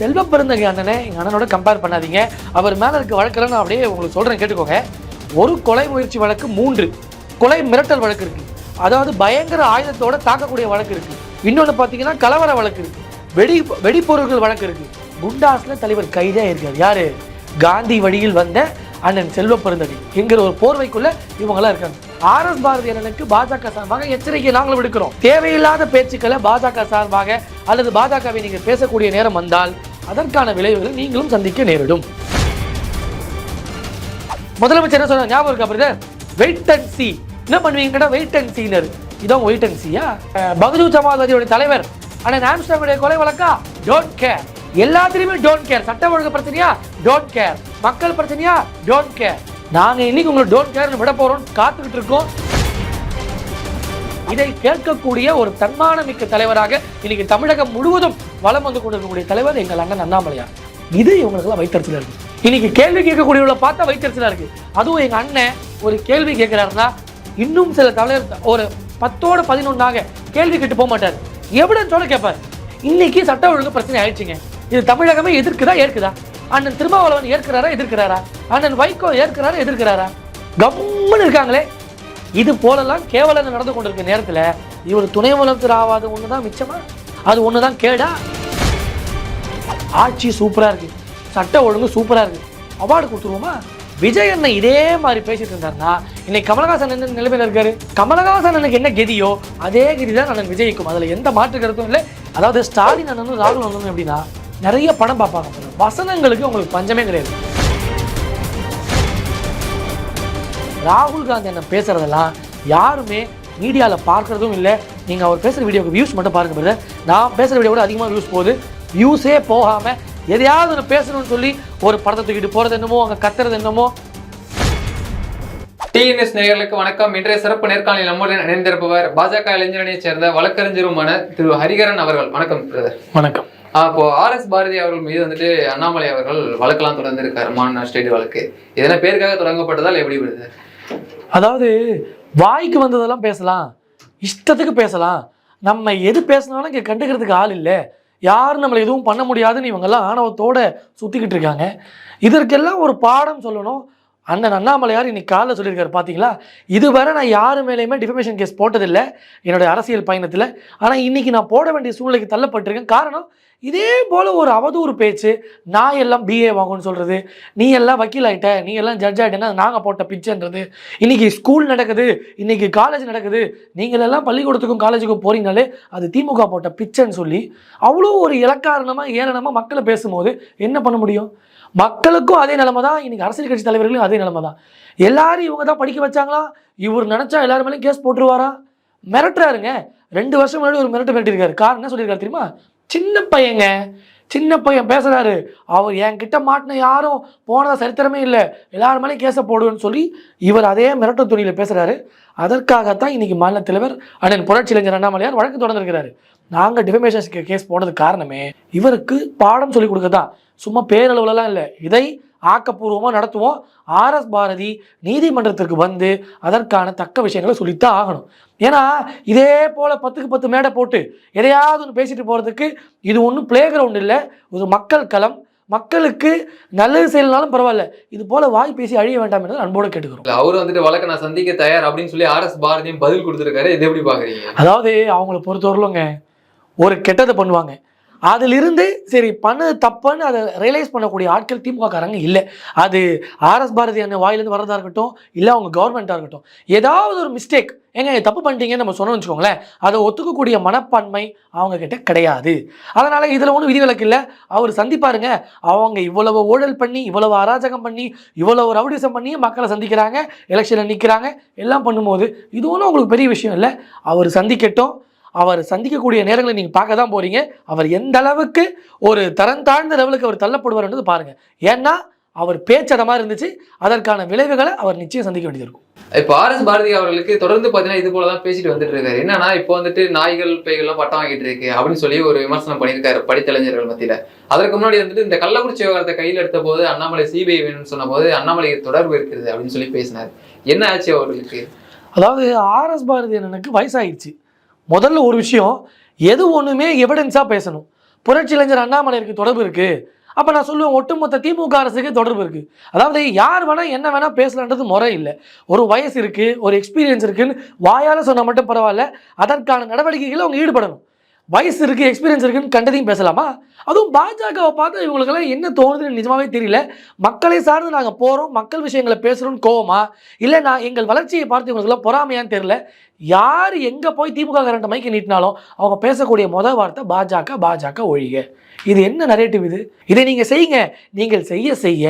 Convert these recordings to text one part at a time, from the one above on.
செல்வ பெருந்தகை அண்ணனை எங்கள் அண்ணனோட கம்பேர் பண்ணாதீங்க. அவர் மேலே இருக்க வழக்கில் நான் அப்படியே உங்களுக்கு சொல்கிறேன் கேட்டுக்கோங்க. ஒரு கொலை முயற்சி வழக்கு மூன்று. கொலை மிரட்டல் வழக்கு இருக்குது அதாவது பயங்கர ஆயுதத்தோட தாக்கக்கூடிய வழக்கு இருக்குது இன்னொன்று பார்த்தீங்கன்னா கலவர வழக்கு இருக்குது வெடி வெடிப்பொருட்கள் வழக்கு இருக்குது குண்டாஸில் தலைவர் கைதே இருக்கார். யார்? காந்தி வழியில் வந்த அண்ணன் செல்வ பெருந்தகை என்கிற ஒரு போர்வைக்குள்ள இவங்களா இருக்காங்க. ஆர் எஸ் பாரதி அண்ணனுக்கு பாஜக சார்பாக எச்சரிக்கை நாங்களும் விடுக்கிறோம். தேவையில்லாத பேச்சுக்களை பாஜக சார்பாக அல்லது பாஜகவை நீங்க பேசக்கூடிய நேரம் வந்தால் அதற்கான விளைவுகளை நீங்களும் சந்திக்க நேரிடும். முதலமைச்சர் என்ன சொன்னார்? ஞாபகம் இருக்கா பிரதர்? வெயிட் அண்ட் சி என்ன பண்ணுவீங்கன்னா வெயிட் அண்ட் சீனர் இதான் வெயிட் அண்ட் சியா பகுஜன் சமாஜ்வாதியோட தலைவர் அண்ணன் ஆம்ஸ்டாங்குடைய கொலை வழக்கா? டோன்ட் கேர் எல்லாத்துலயுமே டோன்ட் கேர் சட்ட ஒழுங்கு பிரச்சனையா? டோன்ட் கேர் மக்கள் பிரச்சனையா? டோன்ட் கேர் நாங்க இன்னைக்கு உங்களை டோன்ட் கேர்னு விட போறோம் காத்துக்கிட்டு இருக்கோம். இதை கேட்கக்கூடிய ஒரு தன்மானமிக்க தலைவராக இன்னைக்கு தமிழகம் முழுவதும் வலம் வந்து கொண்டிருக்கக்கூடிய தலைவர் எங்கள் அண்ணன் அண்ணாமலையார். இது இவங்களுக்கெல்லாம் வைத்தறிச்சலா இருக்கு. இன்னைக்கு கேள்வி கேட்கக்கூடியவங்களை பார்த்தா வைத்தறிச்சலா இருக்கு. அதுவும் எங்க அண்ணன் ஒரு கேள்வி கேட்கிறாருன்னா இன்னும் சில தலைவர் ஒரு பத்தோட பதினொன்றாக கேள்வி கேட்டு போக மாட்டார். எவிடன்ஸோட கேட்பார் இன்னைக்கு சட்ட ஒழுங்கு பிரச்சனை ஆயிடுச்சுங்க. இது தமிழகமே எதிர்க்குதா ஏற்குதா? அண்ணன் திருமாவளவன் ஏற்கிறாரா எதிர்க்கிறாரா? அண்ணன் வைகோ ஏற்கிறாரா எதிர்க்கிறாரா? கம்முன்னு இருக்காங்களே. இது போலலாம் கேவலம் நடந்து கொண்டிருக்க நேரத்துல இவர் துணை முதலமைச்சர் ஆகாத தான் மிச்சமா? அது ஒண்ணுதான் கேடா? ஆட்சி சூப்பரா இருக்கு. சட்ட ஒழுங்கு சூப்பரா இருக்கு. அவார்டு கொடுத்துருவோமா? விஜய் அண்ணன் இதே மாதிரி பேசிட்டு இருந்தாருன்னா இன்னைக்கு கமலஹாசன் என்ன நிலைமையில் இருக்காரு? கமலஹாசன் அண்ணனுக்கு என்ன கதியோ அதே கதி தான் அண்ணன் விஜய்க்கும். அதில் எந்த மாற்று கருத்தும் இல்லை. அதாவது ஸ்டாலின் அண்ணனும் ராகுல் அண்ணனும் எப்படின்னா நிறைய படம் பார்ப்பாங்க வசனங்களுக்கு உங்களுக்கு பஞ்சமே கிடையாது. ராகுல் காந்தி அண்ணன் பேசுறதெல்லாம் யாருமே மீடியாவில் பார்க்கறதும் இல்லை. நீங்கள் அவர் பேசுகிற வீடியோக்கு வியூஸ் மட்டும் பாருங்க பிரதர் நான் பேசுகிற வீடியோ கூட அதிகமாக வியூஸ் போகுது. வியூஸே போகாமல் எதையாவது ஒன்று பேசணும்னு சொல்லி ஒரு படத்தை தூக்கிட்டு போகிறது என்னமோ அங்கே கத்துறது என்னமோ. டிஎன்எஸ் நேயர்களுக்கு வணக்கம். இன்றைய சிறப்பு நேர்காணலில் நம்முடன் இணைந்திருப்பவர் பாஜக இளைஞரணியைச் சேர்ந்த வழக்கறிஞருமான திரு ஹரிகரன் அவர்கள். வணக்கம் பிரதர் வணக்கம். இப்போ ஆர் எஸ் பாரதி அவர்கள் மீது வந்துட்டு அண்ணாமலை அவர்கள் வழக்கெல்லாம் தொடர்ந்திருக்காரு மாநில ஸ்டேட் வழக்கு. இதெல்லாம் பேருக்காக தொடங்கப்பட்டதால் எப்படி பிரதர் அதாவது வாய்க்கு வந்ததெல்லாம் பேசலாம் இஷ்டத்துக்கு பேசலாம். நம்ம எது பேசினாலும் இங்கே கண்டுக்கிறதுக்கு ஆள் இல்லை. யாரும் நம்மளை எதுவும் பண்ண முடியாதுன்னு இவங்கெல்லாம் ஆணவத்தோடு சுற்றிக்கிட்டு இருக்காங்க. இதற்கெல்லாம் ஒரு பாடம் சொல்லணும். அண்ணன் அண்ணாமலையார் இன்னைக்கு காலைல சொல்லியிருக்காரு பார்த்தீங்களா இதுவரை நான் யாரு மேலேயுமே டிஃபமேஷன் கேஸ் போட்டதில்லை. என்னுடைய அரசியல் பயணத்தில். ஆனால் இன்றைக்கி நான் போட வேண்டிய சூழ்நிலைக்கு தள்ளப்பட்டிருக்கேன். காரணம் இதே போல் ஒரு அவதூறு பேச்சு நான் எல்லாம் பிஏ வாங்குன்னு சொல்கிறது நீ எல்லாம் வக்கீல் ஆகிட்ட நீ எல்லாம் ஜட்ஜ் ஆகிட்டேன்னா நாங்கள் போட்ட பிச்சைன்றது இன்னைக்கு ஸ்கூல் நடக்குது இன்றைக்கி காலேஜ் நடக்குது நீங்கள் எல்லாம் பள்ளிக்கூடத்துக்கும் காலேஜுக்கும் போறீங்கனாலே அது திமுக போட்ட பிச்சைன்னு சொல்லி அவ்வளோ ஒரு இலக்காரணமாக ஏளனமாக மக்களை பேசும்போது என்ன பண்ண முடியும்? மக்களுக்கும் அதே நிலமை தான் இன்றைக்கி அரசியல் கட்சி தலைவர்களும் அதே நிலமை தான் எல்லாரும் இவங்க தான் படிக்க வச்சாங்களா? இவர் நினச்சா எல்லாரும் மேலேயும் கேஸ் போட்டுருவாரா? மிரட்டுறாருங்க. ரெண்டு வருஷம் முன்னாடி ஒரு மிரட்டு மிரட்டிருக்காரு காரணம் என்ன சொல்லியிருக்காரு தெரியுமா? சின்ன பையங்க. சின்ன பையன் பேசுகிறாரு அவர் என்கிட்ட மாட்டின யாரும் போனதாக சரித்திரமே இல்லை. எல்லாரும் மேலேயும் கேஸை போடுவேன்னு சொல்லி இவர் அதே மிரட்டு துணியில் பேசுகிறாரு அதற்காகத்தான் இன்னைக்கு மாநில தலைவர் அண்ணன் புரட்சி அண்ணாமலையார் வழக்கு தொடர்ந்துருக்கிறாரு. நாங்கள் டிஃபமேஷன் கேஸ் போனதுக்கு காரணமே இவருக்கு பாடம் சொல்லி கொடுக்க தான் சும்மா பேரளவுலலாம் இல்லை. இதை ஆக்கப்பூர்வமாக நடத்துவோம். ஆர்எஸ் பாரதி நீதிமன்றத்திற்கு வந்து அதற்கான தக்க விஷயங்களை சொல்லித்தான் ஆகணும். ஏன்னா இதே போல் பத்துக்கு பத்து மேடை போட்டு எதையாவது ஒன்று பேசிட்டு போகிறதுக்கு இது ஒன்றும் பிளே கிரவுண்ட் இல்லை ஒரு மக்கள் களம். மக்களுக்கு நல்லது செய்யலனாலும் பரவாயில்ல. இது போல வாய் பேசி அழிய வேண்டாம் என்று அன்போடு கேட்டுக்கிறோம். அவரு வந்துட்டு வழக்கை நான் சந்திக்க தயார் அப்படின்னு சொல்லி ஆர் எஸ் பாரதியும் பதில் கொடுத்திருக்காரு. இது எப்படி பாக்குறீங்க? அதாவது அவங்கள பொறுத்தவரையிலுங்க ஒரு கெட்டதை பண்ணுவாங்க. அதிலிருந்து சரி பண்ணது தப்புன்னு அதை ரியலைஸ் பண்ணக்கூடிய ஆட்கள் திமுககாரங்க இல்லை. அது ஆர்எஸ் பாரதி அண்ணன் வாயிலிருந்து வரதா இருக்கட்டும் இல்லை அவங்க கவர்மெண்ட்டாக இருக்கட்டும். ஏதாவது ஒரு மிஸ்டேக் ஏங்க தப்பு பண்ணிட்டீங்கன்னு நம்ம சொன்னோம்னு வச்சுக்கோங்களேன் அதை ஒத்துக்கக்கூடிய மனப்பான்மை அவங்க கிட்ட கிடையாது. அதனால இதில் ஒன்றும் விதிவிலக்கு இல்லை. அவர் சந்திப்பாருங்க. அவங்க இவ்வளவு ஊழல் பண்ணி இவ்வளவு அராஜகம் பண்ணி இவ்வளவு ரவுடிசம் பண்ணி மக்களை சந்திக்கிறாங்க எலெக்ஷனில் நிற்கிறாங்க எல்லாம் பண்ணும்போது இது ஒன்றும் உங்களுக்கு பெரிய விஷயம் இல்லை. அவர் சந்திக்கட்டும். அவர் சந்திக்கக்கூடிய நேரங்களை நீங்கள் பார்க்க தான் போறீங்க. அவர் எந்த அளவுக்கு ஒரு தரம் தாழ்ந்த லெவலுக்கு அவர் தள்ளப்படுவார்ன்றது பாருங்க. ஏன்னா அவர் பேச்சு அந்த மாதிரி இருந்துச்சு. அதற்கான விளைவுகளை அவர் நிச்சயம் சந்திக்க வேண்டியது இருக்கும். இப்போ ஆர் எஸ் பாரதி அவர்களுக்கு தொடர்ந்து பாத்தீங்கன்னா இது போல தான் பேசிட்டு வந்துட்டு இருக்காரு. என்னன்னா இப்போ வந்துட்டு நாய்கள் பேய்கள்லாம் பட்டம் வாங்கிட்டு இருக்கு அப்படின்னு சொல்லி ஒரு விமர்சனம் பண்ணியிருக்காரு படித்தலைஞர்கள் மத்தியில. அதற்கு முன்னாடி வந்துட்டு இந்த கள்ளக்குறிச்சி விவகாரத்தை கையில் எடுத்த போது அண்ணாமலை சிபிஐ வேணும்னு சொன்ன போது அண்ணாமலைக்கு தொடர்பு இருக்குது அப்படின்னு சொல்லி பேசினார். என்ன ஆச்சு அவர்களுக்கு? அதாவது ஆர்எஸ் பாரதி அண்ணனுக்கு வயசாயிடுச்சு. முதல்ல ஒரு விஷயம் எது ஒன்றுமே எவிடன்ஸாக பேசணும். புரட்சியலைஞர் அண்ணாமலைக்கு தொடர்பு இருக்குது அப்போ நான் சொல்லுவேன் ஒட்டுமொத்த திமுக அரசுக்கு தொடர்பு இருக்குது அதாவது யார் வேணால் என்ன வேணால் பேசலான்றது முறை இல்லை. ஒரு வயசு இருக்குது ஒரு எக்ஸ்பீரியன்ஸ் இருக்குதுன்னு வாயால் சொன்னால் மட்டும் பரவாயில்ல. அதற்கான நடவடிக்கைகளை அவங்க ஈடுபடணும். வயசு இருக்குது எக்ஸ்பீரியன்ஸ் இருக்குன்னு கண்டதையும் பேசலாமா? அதுவும் பாஜகவை பார்த்தா இவங்களுக்கெல்லாம் என்ன தோணுதுன்னு நிஜமாவே தெரியல. மக்களை சார்ந்து நாங்கள் போகிறோம் மக்கள் விஷயங்களை பேசுகிறோம்னு கோவமா? இல்லை நான் எங்கள் வளர்ச்சியை பார்த்து இவங்களுக்குலாம் பொறாமையான்னு தெரியல. யார் எங்கே போய் திமுக கரண்ட் மைக்கு நீட்டினாலும் அவங்க பேசக்கூடிய முதல் வார்த்தை பாஜக பாஜக ஒழிக. இது என்ன நரேட்டிவ் இது? இதை நீங்கள் செய்யுங்க. நீங்கள் செய்ய செய்ய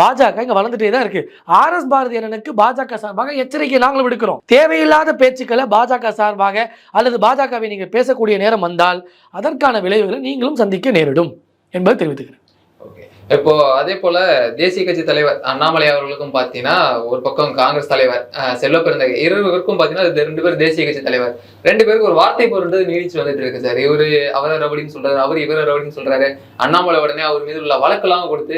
பாஜக இங்கே வளர்ந்துட்டே தான் இருக்கு. ஆர்எஸ் பாரதி அண்ணனுக்கு பாஜக சார்பாக எச்சரிக்கை நாங்களும் விடுக்கிறோம். தேவையில்லாத பேச்சுக்களை பாஜக சார்பாக அல்லது பாஜகவை நீங்கள் பேசக்கூடிய நேரம் வந்தால் அதற்கான விளைவுகளை நீங்களும் சந்திக்க நேரிடும் என்பதை தெரிவித்துக்கிறேன். இப்போ அதே போல தேசிய கட்சி தலைவர் அண்ணாமலை அவர்களுக்கும் பார்த்தீங்கன்னா ஒரு பக்கம் காங்கிரஸ் தலைவர் செல்வ பிறந்தகை இருவருக்கும் பார்த்தீங்கன்னா இது ரெண்டு பேரும் தேசிய கட்சி தலைவர். ரெண்டு பேருக்கு ஒரு வார்த்தை பொருள் நீடிச்சு வந்துட்டு இருக்கு சார். இவரு அவரை ரபடின்னு சொல்றாரு அவர் இவரை ரபடின்னு சொல்றாரு. அண்ணாமலை உடனே அவர் மீது உள்ள வழக்கெல்லாம் கொடுத்து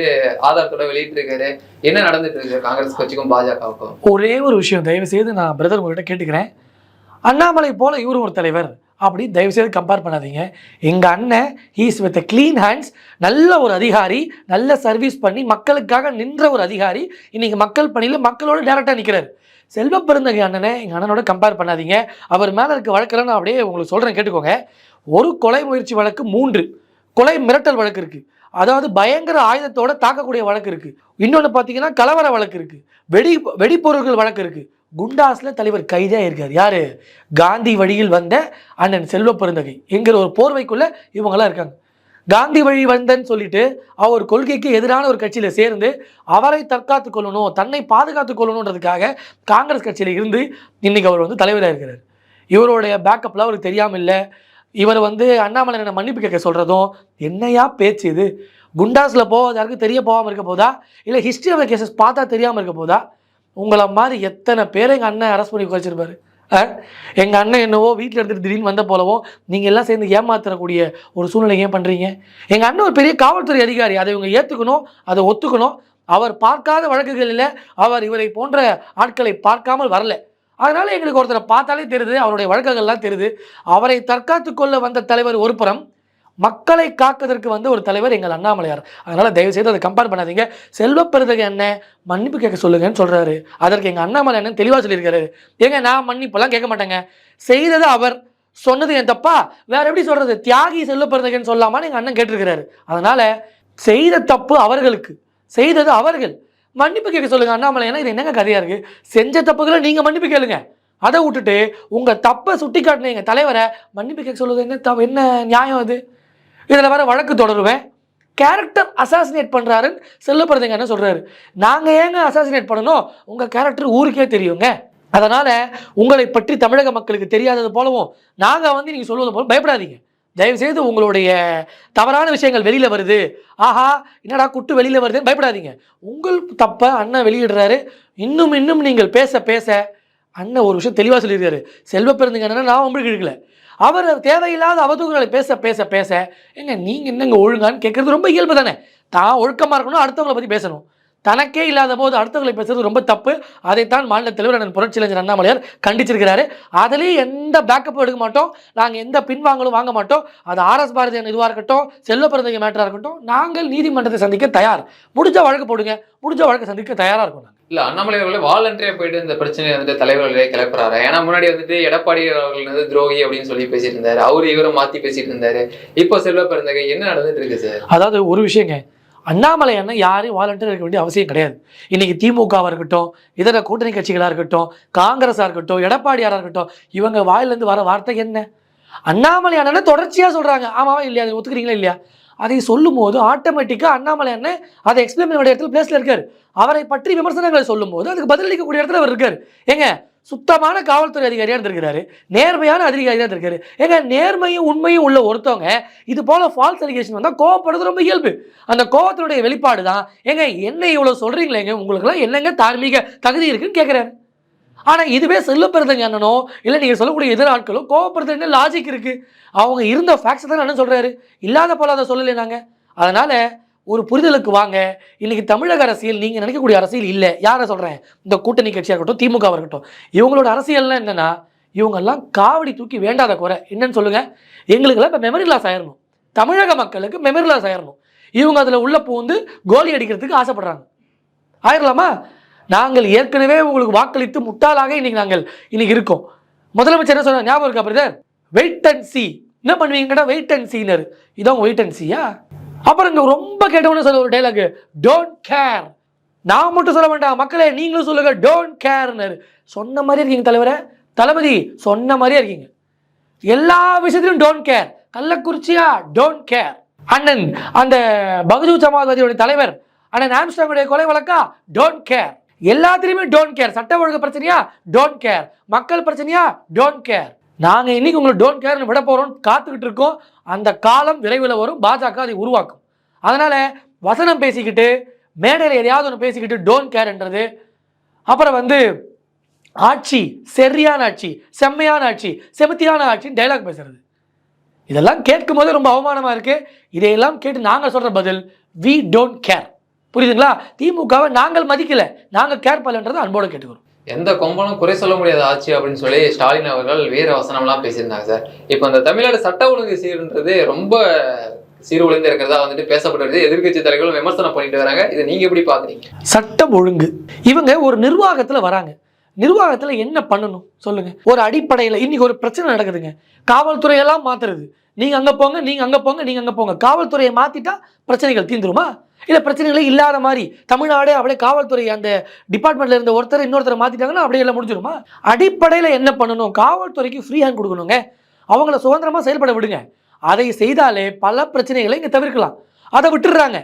ஆதாரத்தோட வெளியிட்டு இருக்காரு என்ன நடந்துட்டு இருக்கு காங்கிரஸ் கட்சிக்கும் பாஜகவுக்கும்? ஒரே ஒரு விஷயம் தயவு செய்து நான் பிரதர் உங்ககிட்ட கேட்டுக்கிறேன். அண்ணாமலை போல இவரும் ஒரு தலைவர். அப்படி தயவு செய்து கம்பேர் பண்ணாதீங்க. எங்கள் அண்ணன் ஈஸ் வித் க்ளீன் ஹேண்ட்ஸ் நல்ல ஒரு அதிகாரி நல்ல சர்வீஸ் பண்ணி மக்களுக்காக நின்ற ஒரு அதிகாரி இன்றைக்கி மக்கள் பணியில் மக்களோட டேரெக்டாக நிற்கிறார் செல்வ பெருந்தகை அண்ணனை எங்கள் அண்ணனோட கம்பேர் பண்ணாதீங்க. அவர் மேலே இருக்க வழக்கில் நான் அப்படியே உங்களுக்கு சொல்கிறேன் கேட்டுக்கோங்க. ஒரு கொலை முயற்சி வழக்கு மூன்று. கொலை மிரட்டல் வழக்கு இருக்குது அதாவது பயங்கர ஆயுதத்தோட தாக்கக்கூடிய வழக்கு இருக்குது இன்னொன்று பார்த்தீங்கன்னா கலவர வழக்கு இருக்குது வெடி வெடிப்பொருட்கள் வழக்கு இருக்குது குண்டாஸில் தலைவர் கைதாக இருக்கார். யார்? காந்தி வழியில் வந்த அண்ணன் செல்வ பெருந்தகை. என்கிற ஒரு போர்வைக்குள்ளே இவங்கெல்லாம் இருக்காங்க. காந்தி வழி வந்தன்னு சொல்லிட்டு அவர் கொள்கைக்கு எதிரான ஒரு கட்சியில் சேர்ந்து அவரை தற்காத்து கொள்ளணும் தன்னை பாதுகாத்து கொள்ளணுன்றதுக்காக காங்கிரஸ் கட்சியில் இருந்து இன்னைக்கு அவர் வந்து தலைவராக இருக்கிறார். இவருடைய பேக்கப்லாம் அவருக்கு தெரியாமல் இல்லை இவர் வந்து அண்ணாமலை மன்னிப்பு கேட்க சொல்கிறதும் என்னையா பேச்சு இது? குண்டாஸில் போகாத யாருக்கும் தெரிய போகாமல் இருக்க போதா? இல்லை ஹிஸ்ட்ரி ஆஃப் கேசஸ் பார்த்தா தெரியாமல் இருக்க போதா? உங்களை மாதிரி எத்தனை பேரை எங்கள் அண்ணன் அரெஸ்ட் பண்ணி வச்சிருப்பாரு எங்கள் அண்ணன் என்னவோ வீட்டில் எடுத்துகிட்டு திடீர்னு வந்த போலவோ நீங்கள் எல்லாம் சேர்ந்து ஏமாத்தரக்கூடிய ஒரு சூழ்நிலை ஏன் பண்ணுறீங்க எங்கள் அண்ணன் ஒரு பெரிய காவல்துறை அதிகாரி அதை இவங்க ஏற்றுக்கணும் அதை ஒத்துக்கணும். அவர் பார்க்காத வழக்குகளில் அவர் இவரை போன்ற ஆட்களை பார்க்காமல் வரல. அதனால் எங்களுக்கு ஒருத்தரை பார்த்தாலே தெரியுது அவருடைய வழக்குகள்லாம் தெரியுது. அவரை தற்காத்து கொள்ள வந்த தலைவர் ஒரு புறம் மக்களை காப்பதற்கு வந்து ஒரு தலைவர் எங்கள் அண்ணாமலையார். அதனால் தயவு செய்து அதை கம்பேர் பண்ணாதீங்க. செல்வ என்ன? மன்னிப்பு கேட்க சொல்லுங்கன்னு சொல்கிறாரு அதற்கு எங்கள் அண்ணாமலை என்ன தெளிவாக சொல்லியிருக்காரு. ஏங்க நான் மன்னிப்பெல்லாம் கேட்க மாட்டேங்க. செய்தது அவர் சொன்னது என் தப்பா? வேற எப்படி சொல்றது? தியாகி செல்வ சொல்லாமான்னு எங்கள் அண்ணன் கேட்டிருக்கிறாரு. அதனால செய்த தப்பு அவர்களுக்கு. செய்தது அவர்கள். மன்னிப்பு கேட்க சொல்லுங்க அண்ணாமலை. ஏன்னா இது என்னங்க கதையா இருக்கு? செஞ்ச தப்புகளை நீங்க மன்னிப்பு கேளுங்க. அதை விட்டுட்டு உங்க தப்பை சுட்டி காட்டின எங்க தலைவரை மன்னிப்பு கேட்க சொல்லுது என்ன என்ன நியாயம் அது? இதில் வர வழக்கு தொடருவேன். கேரக்டர் அசாசினேட் பண்ணுறாருன்னு செல்லப்படுதுங்க என்ன சொல்கிறாரு நாங்கள் ஏங்க அசாசினேட் பண்ணணும்? உங்கள் கேரக்டர் ஊருக்கே தெரியுங்க. அதனால் உங்களை பற்றி தமிழக மக்களுக்கு தெரியாதது போலவும் நாங்கள் வந்து நீங்கள் சொல்லுவது போல பயப்படாதீங்க. தயவுசெய்து உங்களுடைய தவறான விஷயங்கள் வெளியில் வருது. ஆஹா என்னடா குட்டு வெளியில் வருதுன்னு பயப்படாதீங்க. உங்கள் தப்பை அண்ணன் வெளியிடுறாரு. இன்னும் இன்னும் நீங்கள் பேச பேச அண்ணன் ஒரு விஷயம் தெளிவாக சொல்லியிருக்காரு. செல்வ பெருந்துங்க நான் உங்களுக்கு இழுக்கல. அவர் தேவையில்லாத அவதூறுகளை பேச பேச பேச ஏங்க நீங்கள் என்னங்க ஒழுங்கான்னு கேட்குறது ரொம்ப இயல்பு தானே? தான் ஒழுக்கமாக இருக்கணும் அடுத்தவங்களை பற்றி பேசணும். தனக்கே இல்லாத போது அடுத்தவங்களை பேசுறது ரொம்ப தப்பு. அதைத்தான் மாநில தலைவர் அண்ணன் புரட்சியலைஞர் அண்ணாமலையார் கண்டிச்சிருக்கிறாரு. அதுலேயும் எந்த பேக்கப்பும் எடுக்க மாட்டோம். நாங்கள் எந்த பின்வாங்கலும் வாங்க மாட்டோம். அது ஆர்எஸ் பாரதியன் இதுவாக இருக்கட்டும் செல்வ பிறந்தங்க மேட்டராக இருக்கட்டும் நாங்கள் நீதிமன்றத்தை சந்திக்க தயார். முடிஞ்ச வழக்கு போடுங்க. முடிஞ்ச வழக்கு சந்திக்க தயாராக இருக்கோம் நாங்கள் இல்ல அண்ணாமலை அவர்கள் வாலண்டரியா போயிட்டு இந்த பிரச்சனையை வந்துட்டு தலைவர்களே கிளப்புறாரு? ஏன்னா முன்னாடி வந்துட்டு எடப்பாடி அவர்கள் வந்து துரோகி அப்படின்னு சொல்லி பேசிட்டு இருந்தாரு அவரு இவரை மாத்தி பேசிட்டு இருந்தாரு இப்போ செல்வ பிறந்தகை என்ன நடந்துட்டு இருக்கு சார்? அதாவது ஒரு விஷயங்க அண்ணாமலை அண்ணன் யாரையும் வாலண்டியர் இருக்க வேண்டிய அவசியம் கிடையாது. இன்னைக்கு திமுகவாக இருக்கட்டும் இதர கூட்டணி கட்சிகளாக இருக்கட்டும் காங்கிரஸாக இருக்கட்டும் எடப்பாடியாராக இருக்கட்டும் இவங்க வாயிலிருந்து வர வார்த்தை என்ன? அண்ணாமலை அண்ணன் தொடர்ச்சியாக சொல்கிறாங்க ஆமாவா இல்லையா? ஒத்துக்கிறீங்களா இல்லையா? அதை சொல்லும்போது ஆட்டோமேட்டிக்காக அண்ணாமலை அண்ணன் அதை எக்ஸ்பிளைன் பண்ண இடத்துல பிளேஸில் இருக்கார். அவரை பற்றி விமர்சனங்களை சொல்லும்போது அதுக்கு பதிலளிக்கக்கூடிய இடத்துல அவர் இருக்கார். ஏங்க சுத்தமான காவல்துறை அதிகாரியாக இருந்திருக்கிறாரு. நேர்மையான அதிகாரியாக இருந்திருக்காரு. ஏங்க நேர்மையும் உண்மையும் உள்ள ஒருத்தவங்க இது போல் ஃபால்ஸ் அலிகேஷன் வந்தால் கோவப்படுறது ரொம்ப இயல்பு. அந்த கோவத்தினுடைய வெளிப்பாடு தான் ஏங்க என்ன இவ்வளோ சொல்கிறீங்களேங்க உங்களுக்குலாம் என்னங்க தார்மீக தகுதி இருக்குன்னு கேட்குறாரு ஆனால் இதுவே செல்ல பிறந்தங்க இல்லை நீங்கள் சொல்லக்கூடிய எதிர் ஆட்களோ கோவப்படுறது லாஜிக் இருக்குது அவங்க இருந்த ஃபேக்ட்ஸ் தான் என்ன சொல்கிறாரு இல்லாத போல அதை சொல்லலை நாங்கள் அதனால் ஒரு புரிதலுக்கு வாங்க. இன்றைக்கி தமிழக அரசியல் நீங்கள் நினைக்கக்கூடிய அரசியல் இல்லை. யாரை சொல்கிறேன் இந்த கூட்டணி கட்சியாக இருக்கட்டும் திமுகவாக இருக்கட்டும். இவங்களோட அரசியல்லாம் என்னென்னா இவங்கெல்லாம் காவடி தூக்கி வேண்டாத குறை. என்னன்னு சொல்லுங்கள் எங்களுக்கெல்லாம் இப்போ மெமரி லாஸ் ஆயிடணும் தமிழக மக்களுக்கு மெமரி லாஸ் ஆயிடணும் இவங்க அதில் உள்ள பூந்து கோலி அடிக்கிறதுக்கு ஆசைப்படுறாங்க. ஆயிரலாமா? நாங்கள் ஏற்கனவே உங்களுக்கு வாக்களித்து முட்டாளாக இன்னைக்கு நாங்கள் இன்னைக்கு இருக்கோம். முதலமைச்சர் என்ன சொன்னார்? ஞாபகம் இருக்கா பிரதர்? வெயிட் அண்ட் சி என்ன பண்ணுவீங்கடா வெயிட் அண்ட் சீனர் இதான் வெயிட் அண்ட் சியா அப்புறம் இங்கே ரொம்ப கேட்டவொன்னு சொல்ல ஒரு டைலாக் டோன்ட் கேர் நான் மட்டும் சொல்ல வேண்டாம். மக்களே நீங்களும் சொல்லுங்க டோன்ட் கேர்னர் சொன்ன மாதிரி இருக்கீங்க தலைவரை. தளபதி சொன்ன மாதிரியே இருக்கீங்க. எல்லா விஷயத்திலும் டோன்ட் கேர் கள்ளக்குறிச்சியா? டோன்ட் கேர் அண்ணன் அந்த பகுஜூ சமாஜ்வாதியோட தலைவர் அண்ணன் ஆம்ஸ்டாங்குடைய கொலை வழக்கா? டோன்ட் கேர் எல்லாத்துலயுமே டோன்ட் கேர் சட்ட ஒழுங்கு பிரச்சனையா? டோன்ட் கேர் மக்கள் பிரச்சனையா? டோன்ட் கேர் நாங்கள் இன்னைக்கு உங்களை டோன்ட் கேர்னு விட போகிறோம்னு காத்துக்கிட்டு இருக்கோம். அந்த காலம் விரைவில் வரும் பாஜக அதை உருவாக்கும். அதனால் வசனம் பேசிக்கிட்டு மேடையில் எதையாவது ஒன்று பேசிக்கிட்டு டோன்ட் கேர்ன்றது அப்புறம் வந்து ஆட்சி சரியான ஆட்சி செம்மையான ஆட்சி செமத்தியான ஆட்சின்னு டைலாக் பேசுறது. இதெல்லாம் கேட்கும் போது ரொம்ப அவமானமாக இருக்குது இதையெல்லாம் கேட்டு நாங்கள் சொல்கிற பதில் வி டோன்ட் கேர் புரியுதுங்களா? திமுகவை நாங்கள் மதிக்கல. நாங்க கேர் பண்ணலன்றது அன்போட கேட்டுக்கிறோம். எந்த கொம்பனும் குறை சொல்ல முடியாத ஆட்சி அப்படின்னு சொல்லி ஸ்டாலின் அவர்கள் வீர வசனம்லாம் பேசியிருந்தாங்க சார். இப்போ அந்த தமிழ்நாடு சட்ட ஒழுங்கு சீர்ன்றது ரொம்ப சீர்குலைந்து இருக்கிறதா வந்துட்டு பேசப்படுறது எதிர்க்கட்சி தலைவர்களும் விமர்சனம் பண்ணிட்டு வராங்க. இதை நீங்க எப்படி பாக்குறீங்க சட்டம் ஒழுங்கு. இவங்க ஒரு நிர்வாகத்துல வராங்க. நிர்வாகத்துல என்ன பண்ணணும்? சொல்லுங்க. ஒரு அடிப்படையில இன்னைக்கு ஒரு பிரச்சனை நடக்குதுங்க. காவல்துறையெல்லாம் மாத்துறது. நீங்க அங்க போங்க நீங்க அங்க போங்க நீங்க அங்க போங்க. காவல்துறையை மாத்திட்டா பிரச்சனைகள் தீந்துருமா? இல்லை பிரச்சனைகளே இல்லாத மாதிரி. தமிழ்நாடே அப்படியே காவல்துறை அந்த டிபார்ட்மெண்ட்டில் இருந்த ஒருத்தர் இன்னொருத்தரை மாற்றிட்டாங்கன்னா அப்படியே எல்லாம் முடிஞ்சிருமா? அடிப்படையில் என்ன பண்ணணும்? காவல்துறைக்கு ஃப்ரீ ஹேண்ட் கொடுக்கணுங்க. அவங்கள சுதந்திரமாக செயல்பட விடுங்க. அதை செய்தாலே பல பிரச்சனைகளை இங்கே தவிர்க்கலாம். அதை விட்டுடுறாங்க.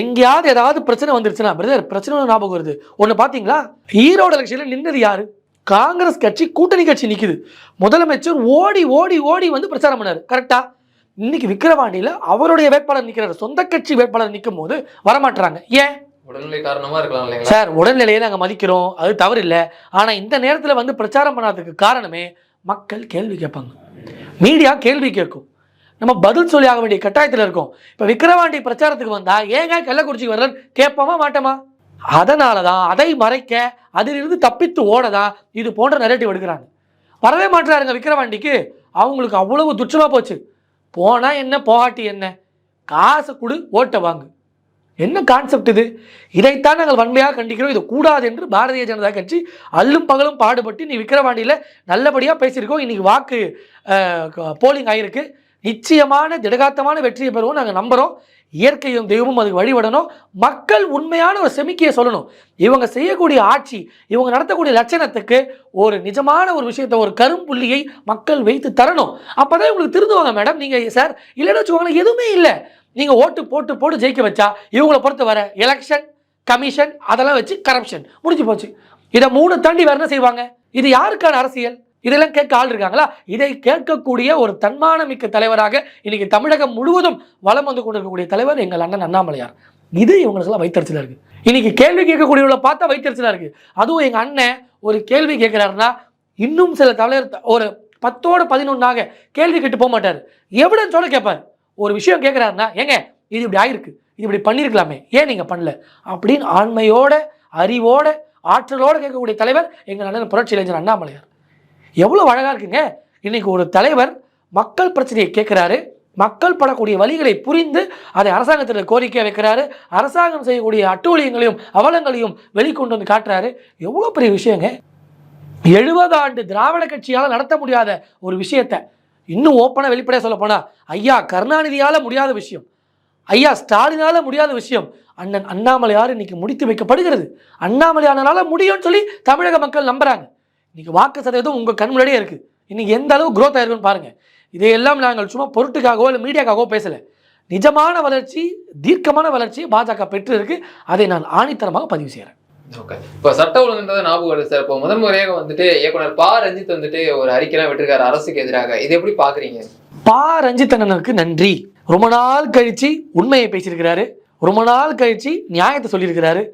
எங்கேயாவது ஏதாவது பிரச்சனை வந்துருச்சுன்னா பிரதர் பிரச்சனை ஞாபகம் வருது. ஒன்று பார்த்தீங்களா ஈரோடு எலெக்ஷனில் நின்னது யார்? காங்கிரஸ் கட்சி கூட்டணி கட்சி நிற்குது முதலமைச்சர் ஓடி ஓடி ஓடி வந்து பிரச்சாரம் பண்ணார். கரெக்டாக இன்னைக்கு விக்கிரவாண்டியில அவருடைய வேட்பாளர் நிக்கிறாரு. சொந்த கட்சி வேட்பாளர் நிற்கும் போது வரமாட்டுறாங்க ஏன்? உடல்நிலை காரணமா இருக்கலாம் இல்லைங்களா? சார் உடல்நிலையை நாங்கள் மதிக்கிறோம். அது தவறு இல்லை. ஆனால் இந்த நேரத்தில் வந்து பிரச்சாரம் பண்ணாததுக்கு காரணமே மக்கள் கேள்வி கேட்பாங்க. மீடியா கேள்வி கேட்கும். நம்ம பதில் சொல்லி ஆக வேண்டிய கட்டாயத்தில் இருக்கோம். இப்போ விக்கிரவாண்டி பிரச்சாரத்துக்கு வந்தா ஏங்க கள்ளக்குறிச்சிக்கு வர்றேன்னு கேட்போமா மாட்டோமா? அதனால தான் அதை மறைக்க அதிலிருந்து தப்பித்து ஓட தான் இது போன்ற நெரேட்டிவ் எடுக்கிறாங்க. வரவே மாட்டுறாருங்க விக்கிரவாண்டிக்கு. அவங்களுக்கு அவ்வளவு துச்சமா போச்சு. போனால் என்ன போகாட்டி என்ன? காசை கொடு ஓட்டை வாங்கு. என்ன கான்செப்ட் இது? இதைத்தான் நாங்கள் வன்மையாக கண்டிக்கிறோம். இது கூடாது என்று பாரதிய ஜனதா கட்சி அல்லும் பகலும் பாடுபட்டு நீ விக்கிரவாண்டியில் நல்லபடியாக பேசியிருக்கோம். இன்றைக்கி வாக்கு போலிங் ஆகிருக்கு நிச்சயமான திடகாத்தமான வெற்றியை பெறுவோம். நாங்கள் நம்புகிறோம் இயற்கையும் தெய்வமும் அதுக்கு வழிபடணும். மக்கள் உண்மையான ஒரு செமிக்கையை சொல்லணும். இவங்க செய்யக்கூடிய ஆட்சி இவங்க நடத்தக்கூடிய லட்சணத்துக்கு ஒரு நிஜமான ஒரு விஷயத்த ஒரு கரும்புள்ளியை மக்கள் வைத்து தரணும். அப்போதான் இவங்களுக்கு திருந்துவாங்க மேடம். நீங்கள் சார் இல்லைன்னு வச்சுக்கோங்களேன் எதுவுமே இல்லை. நீங்கள் ஓட்டு போட்டு போட்டு ஜெயிக்க வச்சா இவங்களை பொறுத்த வர எலெக்ஷன் கமிஷன் அதெல்லாம் வச்சு கரப்ஷன் முடிஞ்சு போச்சு. இதை மூணு தாண்டி வேறு என்ன செய்வாங்க? இது யாருக்கான அரசியல்? இதெல்லாம் கேட்க ஆள் இருக்காங்களா? இதை கேட்கக்கூடிய ஒரு தன்மானமிக்க தலைவராக இன்னைக்கு தமிழகம் முழுவதும் வலம் வந்து கொண்டிருக்கக்கூடிய தலைவர் எங்கள் அண்ணன் அண்ணாமலையார். இது இவங்களுக்கெல்லாம் வைத்தறிச்சலாக இருக்குது இன்னைக்கு கேள்வி கேட்கக்கூடியவங்களை பார்த்தா வைத்தறிச்சலாக இருக்குது அதுவும் எங்கள் அண்ணன் ஒரு கேள்வி கேட்குறாருன்னா இன்னும் சில தலைவர் ஒரு பத்தோட பதினொன்றாக கேள்வி கேட்டு போக மாட்டார். எவிடன்ஸோட கேட்பார். ஒரு விஷயம் கேட்குறாருன்னா ஏங்க இது இப்படி ஆயிருக்கு. இது இப்படி பண்ணியிருக்கலாமே ஏன் நீங்கள் பண்ணல? அப்படின்னு ஆண்மையோட அறிவோட ஆற்றலோட கேட்கக்கூடிய தலைவர் எங்கள் அண்ணன் புரட்சி இளைஞர் அண்ணாமலையார். எவ்வளோ அழகாக இருக்குங்க. இன்னைக்கு ஒரு தலைவர் மக்கள் பிரச்சனையை கேட்குறாரு. மக்கள் படக்கூடிய வழிகளை புரிந்து அதை அரசாங்கத்தில் கோரிக்கை வைக்கிறாரு. அரசாங்கம் செய்யக்கூடிய அட்டூழியங்களையும் அவலங்களையும் வெளிக்கொண்டு வந்து காட்டுறாரு. எவ்வளோ பெரிய விஷயங்க. எழுபது ஆண்டு திராவிட கட்சியால் நடத்த முடியாத ஒரு விஷயத்தை இன்னும் ஓப்பனாக வெளிப்படையாக சொல்ல போனால் ஐயா கருணாநிதியால் முடியாத விஷயம். ஐயா ஸ்டாலினால் முடியாத விஷயம். அண்ணன் அண்ணாமலையார் இன்னைக்கு முடித்து வைக்கப்படுகிறது. அண்ணாமலையானால முடியும்னு சொல்லி தமிழக மக்கள் நம்புகிறாங்க இன்னைக்கு வாக்கு சதவீதம் உங்க கண் முன்னாடியே இருக்கு. இன்னைக்கு எந்த அளவு growth ஆயிருக்குன்னு பாருங்க. இதையெல்லாம் நாங்கள் சும்மா பொருட்டுக்காகவோ இல்லை மீடியாக்காகவோ பேசல. நிஜமான வளர்ச்சி தீர்க்கமான வளர்ச்சி பாஜக பெற்று இருக்கு அதை நான் ஆணித்தரமாக பதிவு செய்கிறேன் ஓகே. இப்போ சட்ட ஒழுங்குன்றதை ஞாபகம் வருது சார். இப்போ முதன் முறையாக வந்துட்டு இயக்குனர் பா. ரஞ்சித் வந்துட்டு ஒரு அறிக்கைலாம் விட்டிருக்காரு அரசுக்கு எதிராக. இதை எப்படி பாக்குறீங்க? பா. ரஞ்சித் அண்ணனுக்கு நன்றி. ரொம்ப நாள் கழிச்சு உண்மையை பேசியிருக்கிறாரு. ரொம்ப நாள் கழிச்சு நியாயத்தை சொல்லியிருக்கிறாரு.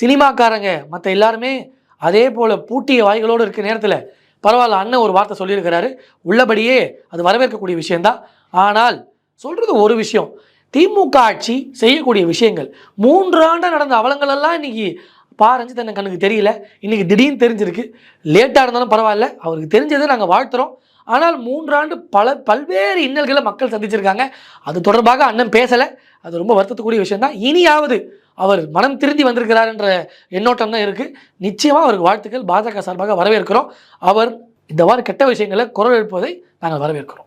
சினிமாக்காரங்க மற்ற எல்லாருமே அதே போல் பூட்டிய வாய்களோடு இருக்க நேரத்தில் பரவாயில்ல அண்ணன் ஒரு வார்த்தை சொல்லியிருக்கிறாரு. உள்ளபடியே அது வரவேற்கக்கூடிய விஷயந்தான் ஆனால் சொல்கிறது ஒரு விஷயம். திமுக ஆட்சி செய்யக்கூடிய விஷயங்கள். மூன்று ஆண்டு நடந்த அவலங்கள் எல்லாம் இன்னைக்கு பா. ரஞ்சித் அண்ணன் கண்ணுக்கு தெரியல. இன்னைக்கு திடீர்னு தெரிஞ்சிருக்கு. லேட்டாக இருந்தாலும் பரவாயில்ல. அவருக்கு தெரிஞ்சதை நாங்கள் வாழ்த்துறோம். ஆனால் மூன்றாண்டு பல பல்வேறு இன்னல்களை மக்கள் சந்திச்சிருக்காங்க. அது தொடர்பாக அண்ணன் பேசலை. அது ரொம்ப வருத்தத்துக்குரிய விஷயம்தான். இனியாவது அவர் மனம் திருந்தி வந்திருக்கிறார் என்ற எண்ணோட்டம் தான் இருக்குது நிச்சயமாக அவருக்கு வாழ்த்துக்கள் பாஜக சார்பாக வரவேற்கிறோம். அவர் இந்த மாதிரி கெட்ட விஷயங்களை குரல் எழுப்புவதை நாங்கள் வரவேற்கிறோம்.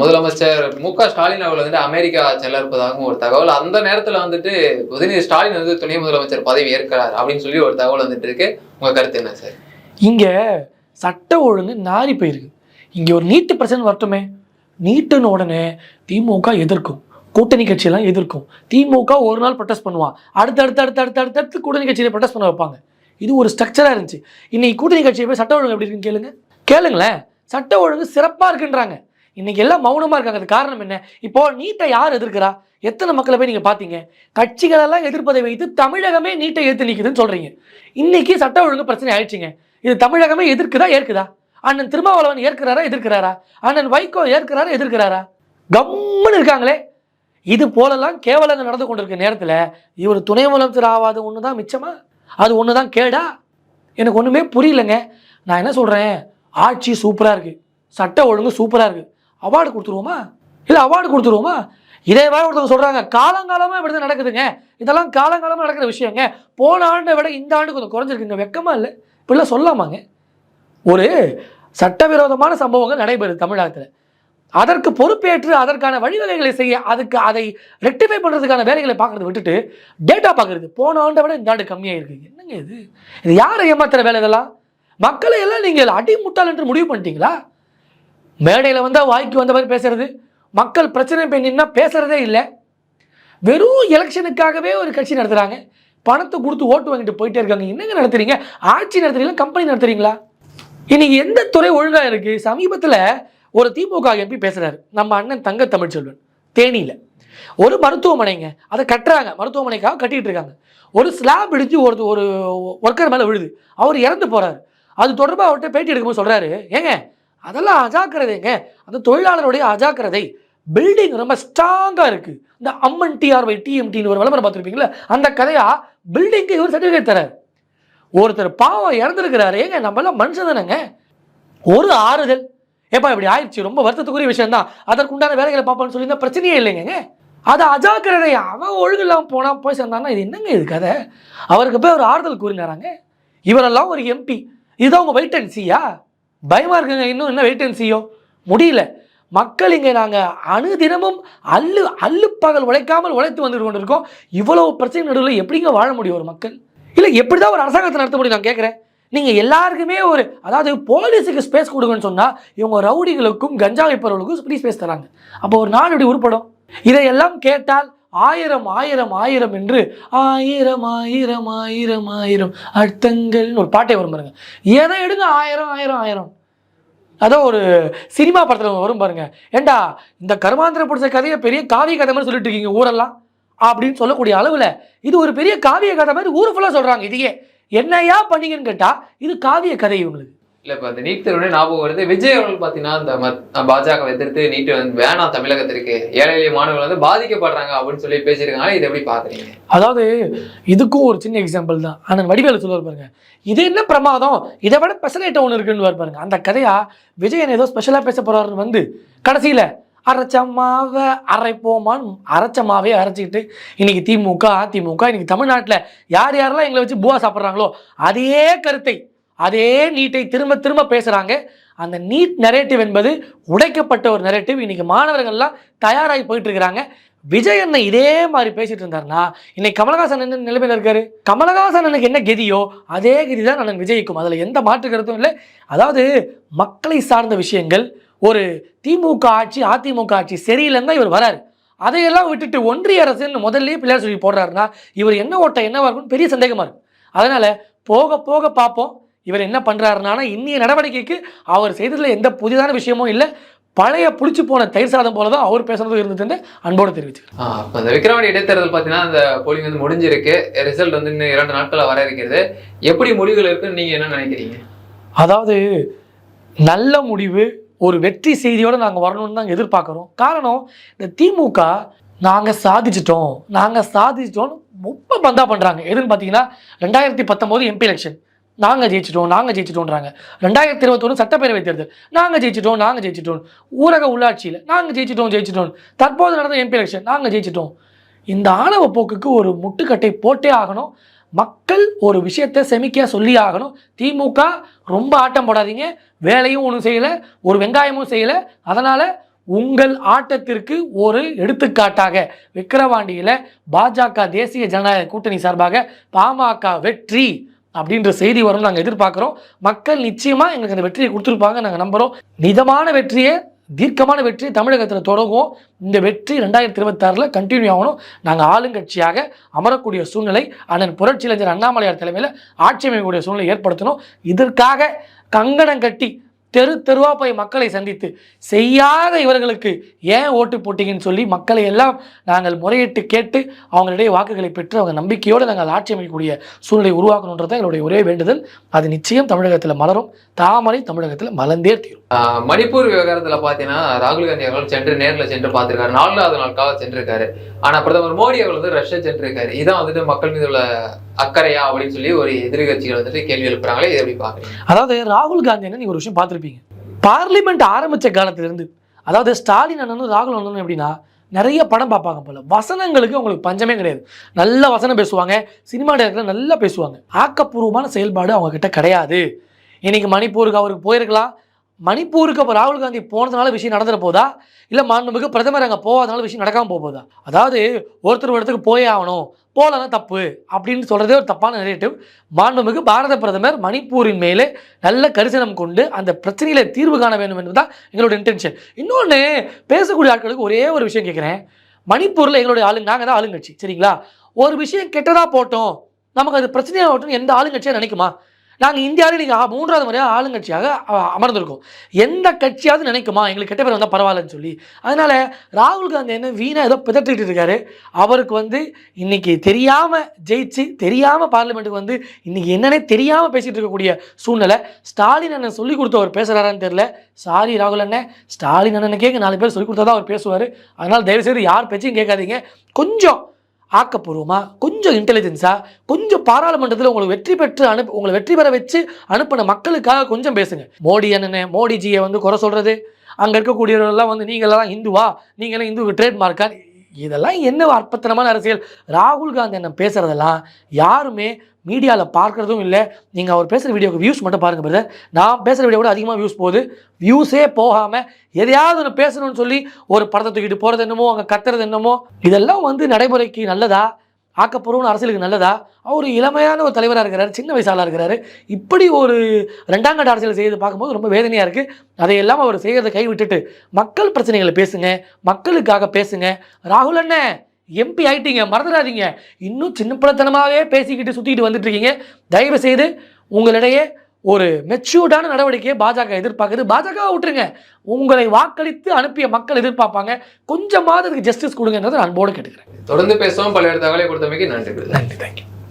முதலமைச்சர் மு க ஸ்டாலின் அவர்கள் வந்துட்டு அமெரிக்கா செல்ல இருப்பதாகவும் ஒரு தகவல். அந்த நேரத்துல வந்துட்டு உதயநிதி ஸ்டாலின் வந்து துணை முதலமைச்சர் பதவி ஏற்கிறார் அப்படின்னு சொல்லி ஒரு தகவல் வந்துட்டு இருக்கு. உங்க கருத்து என்ன சார்? இங்கே சட்ட ஒழுங்கு நாரி போயிருக்கு. இங்கே ஒரு நீட்டு பிரச்சனை வரட்டுமே. நீட்டுன்னு உடனே திமுக எதிர்க்கும். கூட்டணி கட்சியெல்லாம் எதிர்க்கும். திமுக ஒரு நாள் ப்ரொட்டஸ்ட் பண்ணுவான் அடுத்து அடுத்து அடுத்து அடுத்து அடுத்து அடுத்து கூட்டணி கட்சியை ப்ரொட்டஸ்ட் பண்ண வைப்பாங்க. இது ஒரு ஸ்ட்ரக்சராக இருந்துச்சு. இன்னைக்கு கூட்டணி கட்சியை போய் சட்ட ஒழுங்கு எப்படி இருக்குன்னு கேளுங்க. கேளுங்களேன். சட்ட ஒழுங்கு சிறப்பாக இருக்குன்றாங்க. இன்னைக்கு எல்லாம் மௌனமாக இருக்காங்க. அது காரணம் என்ன? இப்போ நீட்டை யார் எதிர்க்கிறா? எத்தனை மக்களை போய் நீங்கள் பார்த்தீங்க கட்சிகளெல்லாம் எதிர்ப்பதை வைத்து தமிழகமே நீட்டை எதிர்த்து நிற்குதுன்னு சொல்கிறீங்க இன்னைக்கு சட்ட ஒழுங்கு பிரச்சனை ஆயிடுச்சுங்க. இது தமிழகமே எதிர்க்குதா ஏற்குதா? அண்ணன் திருமாவளவன் ஏற்கிறாரா எதிர்க்கிறாரா? அண்ணன் வைகோ ஏற்கிறாரா எதிர்க்கிறாரா? கம்முன்னு இருக்காங்களே. இது போலலாம் கேவலங்கள் நடந்து கொண்டிருக்க நேரத்தில் இவர் துணை முதலமைச்சர் ஆகாது ஒன்று தான் மிச்சமா? அது ஒன்று தான் கேடா? எனக்கு ஒன்றுமே புரியலங்க. நான் என்ன சொல்கிறேன் ஆட்சி சூப்பராக இருக்குது சட்ட ஒழுங்கு சூப்பராக இருக்குது அவார்டு கொடுத்துருவோமா? இல்லை அவார்டு கொடுத்துருவோமா? இதே மாதிரி ஒருத்தவங்க சொல்கிறாங்க காலங்காலமாக இப்படி தான் நடக்குதுங்க. இதெல்லாம் காலங்காலமாக நடக்கிற விஷயங்க. போன ஆண்டை விட இந்த ஆண்டு கொஞ்சம் குறைஞ்சிருக்குங்க. வெக்கமா இல்லை. இப்படிலாம் சொல்லாமாங்க? ஒரு சட்டவிரோதமான சம்பவங்கள் நடைபெறுது தமிழகத்தில். அதற்கு பொறுப்பேற்று அதற்கான வழிவகைகளை செய்ய அதுக்கு அதை ரெக்டிஃபை பண்ணுறதுக்கான வேலைகளை பார்க்கறத விட்டுட்டு டேட்டா பார்க்குறது. போன ஆண்டை விட இந்த ஆண்டு கம்மியாக இருக்குது என்னங்க இது? இது யாரை ஏமாத்துற வேலை இதெல்லாம்? மக்களை எல்லாம் நீங்கள் அடிமுட்டால் என்று முடிவு பண்ணிட்டீங்களா? மேடையில் வந்தால் வாய்க்கு வந்த மாதிரி பேசுறது. மக்கள் பிரச்சனை போய் நின்னா பேசுறதே இல்லை. வெறும் எலெக்ஷனுக்காகவே ஒரு கட்சி நடத்துகிறாங்க பணத்தை கொடுத்து ஓட்டு வாங்கிட்டு போயிட்டே இருக்காங்க. என்னங்க நடத்துறீங்க? ஆட்சி நடத்துறீங்களா? கம்பெனி நடத்துறீங்களா? இன்னைக்கு எந்த துறை ஒழுங்காக இருக்குது சமீபத்தில் ஒரு திமுக எம்பி பேசுகிறாரு நம்ம அண்ணன் தங்க தமிழ்ச்செல்வன் தேனியில். ஒரு மருத்துவமனைங்க அதை கட்டுறாங்க. மருத்துவமனைக்காக கட்டிகிட்டு இருக்காங்க. ஒரு ஸ்லாப் இடிச்சு ஒரு ஒரு ஒர்க்கர் மேலே விழுது. அவர் இறந்து போகிறாரு அது தொடர்பாக அவர்கிட்ட பேட்டி எடுக்கும்போது சொல்கிறாரு ஏங்க அதெல்லாம் அஜாக்கிரதைங்க. அந்த தொழிலாளருடைய அஜாக்கிரதை. பில்டிங் ரொம்ப ஸ்ட்ராங்காக இருக்குது இந்த அம்மன் டிஆர்ஒய் டிஎம்டின்னு ஒரு விளம்பரம் பார்த்துருப்பீங்களா அந்த கதையாக பில்டிங்க்கு இவர் சர்டிஃபிகேட் தரார். ஒருத்தர் பாவம் இறந்துருக்கிறாரு. ஏங்க நம்மளாம் மனுஷன் தானேங்க. ஒரு ஆறுதல். ஏப்பா இப்படி ஆயிடுச்சு. ரொம்ப வருத்தத்துக்குரிய விஷயம் தான் அதற்குண்டான வேலைகளை பார்ப்பான்னு சொல்லியிருந்தா பிரச்சனையே இல்லைங்க அது அஜாக்கிரதை. அவன் ஒழுங்கு இல்லாமல் போனால் போய் சேர்ந்தான்னா இது என்னங்க இது கதை? அவருக்கு போய் ஒரு ஆறுதல் கூறினாராங்க. இவரெல்லாம் ஒரு எம்பி இதுதான் உங்கள் வெயிட் அண்ட் சியா பயமாக இருக்குங்க. இன்னும் என்ன வெயிட் அண்ட் சியோ முடியல. மக்கள் இங்கே நாங்கள் அணுதினமும் அல்லு அல்லுப்பகல் பகல் உழைக்காமல் உழைத்து வந்து கொண்டிருக்கோம். இவ்வளவு பிரச்சனை நடுவில் எப்படிங்க வாழ முடியும் ஒரு மக்கள்? இல்லை எப்படி தான் ஒரு அரசாங்கத்தை நடத்த முடியும் நான் கேட்குறேன் நீங்கள் எல்லாருக்குமே ஒரு அதாவது போலீஸுக்கு ஸ்பேஸ் கொடுங்கன்னு சொன்னால் இவங்க ரவுடிகளுக்கும் கஞ்சா வைப்பவர்களுக்கும் ஃப்ரீ ஸ்பேஸ் தராங்க. அப்போ ஒரு நாடு இப்படி உருப்படும் இதையெல்லாம் கேட்டால் ஆயிரம் ஆயிரம் ஆயிரம் என்று ஆயிரம் ஆயிரம் ஆயிரம் ஆயிரம் அர்த்தங்கள்னு ஒரு பாட்டை வரும் பாருங்க. எதை எடுங்க? ஆயிரம் ஆயிரம் ஆயிரம். அதான் ஒரு சினிமா படத்தில் வரும் பாருங்க. ஏண்டா இந்த கருமாந்திர பிடிச்ச கதையை பெரிய காவிய கதை மாதிரி சொல்லிட்டு இருக்கீங்க ஊரெல்லாம்? அப்படின்னு சொல்லக்கூடிய அளவில் இது ஒரு பெரிய காவிய கதை மாதிரி ஊர் ஃபுல்லாக சொல்கிறாங்க இதையே. என்னையா பண்ணீங்கன்னு கேட்டால் இது காவிய கதை இவங்களுக்கு. இல்ல இப்ப அந்த நீட் தேர்வுனே ஞாபகம் வருது. விஜய் அவர்கள் பாத்தீங்கன்னா இந்த மத்- பாஜக எதிர்த்து நீட் வந்து வேணாம் தமிழகத்திற்கு. ஏழை எளிய மாணவர்கள் வந்து பாதிக்கப்படுறாங்க அப்படின்னு சொல்லி பேசியிருக்காங்க. இதை எப்படி பாக்குறீங்க? அதாவது இதுக்கும் ஒரு சின்ன எக்ஸாம்பிள் தான். ஆனால் வடிவேலு சொல்லுவார் பாருங்க. இது என்ன பிரமாதம்? இதை விட ஸ்பெஷலைட்ட ஒன்று இருக்குன்னு பாருங்க. அந்த கதையா விஜயன் ஏதோ ஸ்பெஷலாக பேச போறாருன்னு வந்து கடைசியில் அரைச்ச மாவை அரைப்போமான்னு அரைச்ச மாவே அரைச்சிக்கிட்டு இன்னைக்கு திமுக அதிமுக இன்னைக்கு தமிழ்நாட்டில் யார் யாரெல்லாம் எங்களை வச்சு பூவா சாப்பிட்றாங்களோ அதே கருத்தை அதே நீட்டை திரும்ப திரும்ப பேசுகிறாங்க அந்த நீட் நெரேட்டிவ் என்பது உடைக்கப்பட்ட ஒரு நெரேட்டிவ் இன்றைக்கி மாணவர்கள்லாம் தயாராகி போயிட்டு இருக்கிறாங்க விஜய் அண்ணன் இதே மாதிரி பேசிட்டு இருந்தாருன்னா இன்னைக்கு கமலஹாசன் என்ன நிலைமையில் இருக்காரு? கமலஹாசன் அண்ணனுக்கு என்ன கதியோ அதே கதி தான் அண்ணன் விஜய்க்கும். அதில் எந்த மாற்று கருத்தும் இல்லை. அதாவது மக்களை சார்ந்த விஷயங்கள் ஒரு திமுக ஆட்சி அதிமுக ஆட்சி சரியில்லைன்னு தான் இவர் வராரு. அதையெல்லாம் விட்டுட்டு ஒன்றிய அரசுன்னு முதல்லயே பிள்ளையார் சொல்லி போடுறாருன்னா இவர் என்ன ஓட்டம் என்னவா இருக்கும்னு பெரிய சந்தேகமா இருக்கு. அதனால போக போக பார்ப்போம். இவர் என்ன பண்றாருன்னா இன்னிய நடவடிக்கைக்கு அவர் செய்ததுல எந்த புதிதான விஷயமும் இல்லை. பழைய புளிச்சு போன தயிர் சாதம் போல தான் அவர் பேசுனதும் இருந்ததுன்னு அன்போடு தெரிவிச்சுக்கிறேன் இப்ப இந்த விக்ரவாணி இடைத்தேர்தல் பாத்தீங்கன்னா அந்த போலிங் வந்து முடிஞ்சிருக்கு. ரிசல்ட் வந்து இன்னும் இரண்டு நாட்கள வர இருக்கிறது. எப்படி முடிவுகள் இருக்குன்னு நீங்க என்ன நினைக்கிறீங்க? அதாவது நல்ல முடிவு ஒரு வெற்றி செய்தியோடு நாங்கள் வரணும்னு தான் எதிர்பார்க்குறோம். காரணம் இந்த திமுக நாங்கள் சாதிச்சிட்டோம் நாங்கள் சாதிச்சிட்டோம்னு ரொம்ப பந்தா பண்ணுறாங்க எதுன்னு பார்த்தீங்கன்னா ரெண்டாயிரத்தி பத்தொம்போது எம்பி எலெக்ஷன் நாங்கள் ஜெயிச்சிட்டோம் நாங்கள் ஜெயிச்சிட்டோன்றாங்க. ரெண்டாயிரத்தி இருபத்தொன்று சட்டப்பேரவை தேர்தல். நாங்கள் ஜெயிச்சிட்டோம் நாங்கள் ஜெயிச்சிட்டோம். ஊரக உள்ளாட்சியில் நாங்கள் ஜெயிச்சிட்டோம் ஜெயிச்சிட்டோம். தற்போது நடந்த எம்பி எலெக்ஷன் நாங்கள் ஜெயிச்சிட்டோம். இந்த ஆணவ போக்குக்கு ஒரு முட்டுக்கட்டை போட்டே ஆகணும். மக்கள் ஒரு விஷயத்தை செமிக்க சொல்லி ஆகணும். திமுக ரொம்ப ஆட்டம் போடாதீங்க. வேலையும் ஒன்றும் செய்யலை ஒரு வெங்காயமும் செய்யலை. அதனால் உங்கள் ஆட்டத்திற்கு ஒரு எடுத்துக்காட்டாக விக்கிரவாண்டியில் பாஜக தேசிய ஜனநாயக கூட்டணி சார்பாக பாமக வெற்றி அப்படின்ற செய்தி வரும் நாங்கள் எதிர்பார்க்குறோம். மக்கள் நிச்சயமாக எங்களுக்கு அந்த வெற்றியை கொடுத்துருப்பாங்க நாங்கள் நம்புகிறோம் நிதமான வெற்றியை தீர்க்கமான வெற்றி தமிழகத்தில் தொடங்கும். இந்த வெற்றி ரெண்டாயிரத்தி இருபத்தாறில் கண்டினியூ ஆகணும். நாங்கள் ஆளுங்கட்சியாக அமரக்கூடிய சூழ்நிலை அண்ணன் புரட்சியிலஞ்சர் அண்ணாமலையார் தலைமையில் ஆட்சி அமைக்கக்கூடிய சூழ்நிலை ஏற்படுத்தணும். இதற்காக கங்கணம் கட்டி தெரு தெருவா போய் மக்களை சந்தித்து செய்யாத இவர்களுக்கு ஏன் ஓட்டு போட்டீங்கன்னு சொல்லி மக்களை எல்லாம் நாங்கள் முறையிட்டு கேட்டு அவங்களுடைய வாக்குகளை பெற்று அவங்க நம்பிக்கையோடு நாங்கள் ஆட்சி அமைக்கக்கூடிய சூழ்நிலை உருவாக்கணுன்றது தான் எங்களுடைய ஒரே வேண்டுதல். அது நிச்சயம் தமிழகத்தில் மலரும். தாமரை தமிழகத்தில் மலர்ந்தே தீரும். மணிப்பூர் விவகாரத்தில் பார்த்தீங்கன்னா ராகுல் காந்தி அவர்கள் சென்று நேரில் சென்று பார்த்துருக்காரு. நாலாவது நாளுக்காக சென்றிருக்காரு. ஆனால் பிரதமர் மோடி அவர்கள் வந்து ரஷ்யா சென்றிருக்காரு. இதான் வந்துட்டு மக்கள் மீது உள்ள அக்கறையா அப்படின்னு சொல்லி ஒரு எதிர்கட்சிகள் வந்துட்டு கேள்வி எழுப்புறாங்களே இதை எப்படி பாக்குறீங்க அதாவது ராகுல் காந்தி என்ன நீங்க ஒரு விஷயம் பார்த்துருப்பீங்க. பார்லிமெண்ட் ஆரம்பிச்ச காலத்திலிருந்து அதாவது ஸ்டாலின் அண்ணனும் ராகுல் அண்ணனும் எப்படின்னா நிறைய படம் பார்ப்பாங்க போல. வசனங்களுக்கு அவங்களுக்கு பஞ்சமே கிடையாது. நல்ல வசனம் பேசுவாங்க சினிமா டேரக்டர் நல்லா பேசுவாங்க. ஆக்கப்பூர்வமான செயல்பாடு அவங்க கிட்ட கிடையாது. இன்னைக்கு மணிப்பூருக்கு அவருக்கு போயிருக்கலாம் மணிப்பூருக்கு இப்போ ராகுல் காந்தி போனதுனால விஷயம் நடந்துட போதா? இல்லை மாண்புமிகு பிரதமர் அங்கே போகாதனால விஷயம் நடக்காமல் போக போதா? அதாவது ஒருத்தர் ஒரு இடத்துக்கு போயே ஆகணும். போகலன்னா தப்பு அப்படின்னு சொல்கிறதே ஒரு தப்பான நெரேட்டிவ் மாண்புமிகு பாரத பிரதமர் மணிப்பூரின் மேலே நல்ல கரிசனம் கொண்டு அந்த பிரச்சனையில தீர்வு காண வேண்டும் என்பதுதான் எங்களோட இன்டென்ஷன் இன்னொன்று பேசக்கூடிய ஆட்களுக்கு ஒரே ஒரு விஷயம் கேட்குறேன் மணிப்பூரில் எங்களுடைய ஆளுங்க நாங்கள் தான் ஆளுங்கட்சி சரிங்களா? ஒரு விஷயம் கெட்டதாக போட்டோம் நமக்கு அது பிரச்சனையாக ஆகட்டும் எந்த ஆளுங்கட்சியாக நினைக்குமா? நாங்கள் இந்தியாவிலே நீங்கள் மூன்றாவது முறையாக ஆளுங்கட்சியாக அமர்ந்திருக்கோம். எந்த கட்சியாவது நினைக்குமா? எங்களுக்கு கெட்ட பேர் வந்தால் பரவாயில்லன்னு சொல்லி. அதனால் ராகுல் காந்தி என்ன வீணாக ஏதோ பிதற்றிட்டு இருக்காரு. அவருக்கு வந்து இன்னைக்கு தெரியாமல் ஜெயிச்சு தெரியாமல் பார்லிமெண்ட்டுக்கு வந்து இன்றைக்கி என்னன்னே தெரியாமல் பேசிகிட்டு இருக்கக்கூடிய சூழ்நிலை. ஸ்டாலின் அண்ணன் சொல்லி கொடுத்து அவர் பேசுகிறாரான்னு தெரில சாரி ராகுல் அண்ணன் ஸ்டாலின் அண்ணனுக்கே நாலு பேர் சொல்லி கொடுத்தா தான் அவர் பேசுவார். அதனால் தயவுசெய்து யார் பேச்சையும் கேட்காதீங்க. கொஞ்சம் ஆக்கப்பூர்வமாக கொஞ்சம் இன்டெலிஜென்ஸாக கொஞ்சம் பாராளுமன்றத்தில் உங்களுக்கு வெற்றி பெற்று அனுப்பி உங்களை வெற்றி பெற வச்சு அனுப்பின மக்களுக்காக கொஞ்சம் பேசுங்க. மோடி அண்ணனை மோடிஜியை வந்து குறை சொல்கிறது அங்கே இருக்கக்கூடியவர்கள்லாம் வந்து நீங்களாம் இந்துவா? நீங்களாம் இந்து ட்ரேட்மார்க்கா இதெல்லாம் என்ன அற்பத்தனமான அரசியல். ராகுல் காந்தி என்ன பேசுகிறதெல்லாம் யாருமே மீடியாவில் பார்க்குறதும் இல்லை. நீங்கள் அவர் பேசுகிற வீடியோக்கு வியூஸ் மட்டும் பாருங்கள் பிரதர் நான் பேசுகிற வீடியோ கூட அதிகமாக வியூஸ் போகுது. வியூஸே போகாமல் எதையாவது ஒன்று பேசணும்னு சொல்லி ஒரு படத்தை தூக்கிட்டு போகிறது என்னமோ அங்கே கத்துறது என்னமோ இதெல்லாம் வந்து நடைமுறைக்கு நல்லதா? ஆக்கப்பூர்வம்னு அரசியலுக்கு நல்லதா? அவர் இளமையான ஒரு தலைவராக இருக்கிறார் சின்ன வயசாளாக இருக்கிறாரு. இப்படி ஒரு ரெண்டாம் கட்ட அரசியல் செய்து பார்க்கும்போது ரொம்ப வேதனையாக இருக்குது அதையெல்லாம் அவர் செய்கிறத கைவிட்டுட்டு மக்கள் பிரச்சனைகளை பேசுங்க மக்களுக்காக பேசுங்க. ராகுல் அண்ணன் எம்பி ஆயிட்டீங்க மறந்துடாதீங்க. இன்னும் சின்ன பிள்ளைத்தனமாகவே பேசிக்கிட்டு சுற்றிக்கிட்டு வந்துட்டு இருக்கீங்க தயவு செய்து உங்களிடையே ஒரு மெச்சூர்டான நடவடிக்கையை பாஜக எதிர்பார்க்குது. பாஜக விட்டுருங்க. உங்களை வாக்களித்து அனுப்பிய மக்கள் எதிர்பார்ப்பாங்க. கொஞ்சமாவது அதுக்கு ஜஸ்டிஸ் கொடுங்கன்றதை அன்போடு கேட்டுக்கிறேன். தொடர்ந்து பேசுவோம். பல்வேறு தகவலை கொடுத்தமைக்கு நன்றி. நன்றி. தேங்க்யூ